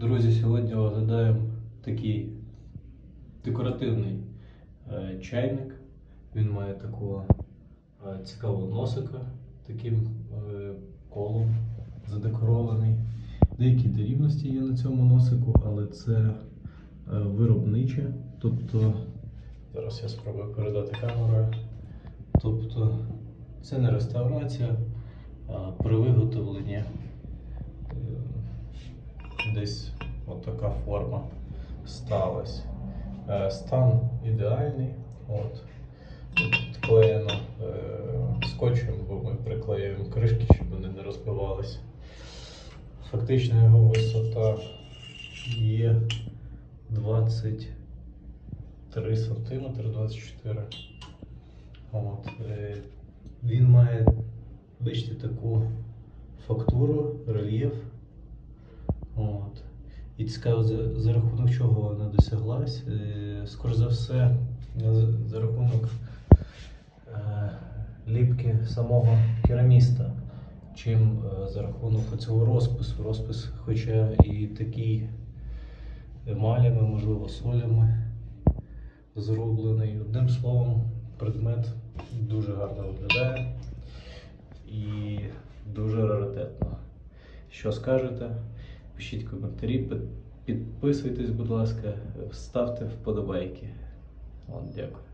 Друзі, сьогодні оглядаємо такий декоративний е, чайник. Він має такого е, цікавого носика, таким е, колом задекорований. Деякі нерівності є на цьому носику, але це виробниче. Тобто, зараз я спробую передати камерою. Тобто, це не реставрація, а при виготовленні е, десь отака форма сталася. Е, Стан ідеальний. От. Тут е, скотчем, бо ми приклеюємо кришки, щоб вони не розбивалися. Фактично його висота є 23 см, 24 От, е, він має, бачите, таку фактуру, рельєф. І цікаво, за, за рахунок чого вона досяглась. Е, за все, за, за рахунок е, ліпки самого кераміста, чим е, за рахунок цього розпису. Розпис, хоча і такий емалями, можливо, солями зроблений. Одним словом, предмет дуже гарно виглядає і дуже раритетно. Що скажете? Пишіть коментарі, підписуйтесь, будь ласка, ставте вподобайки. От, дякую.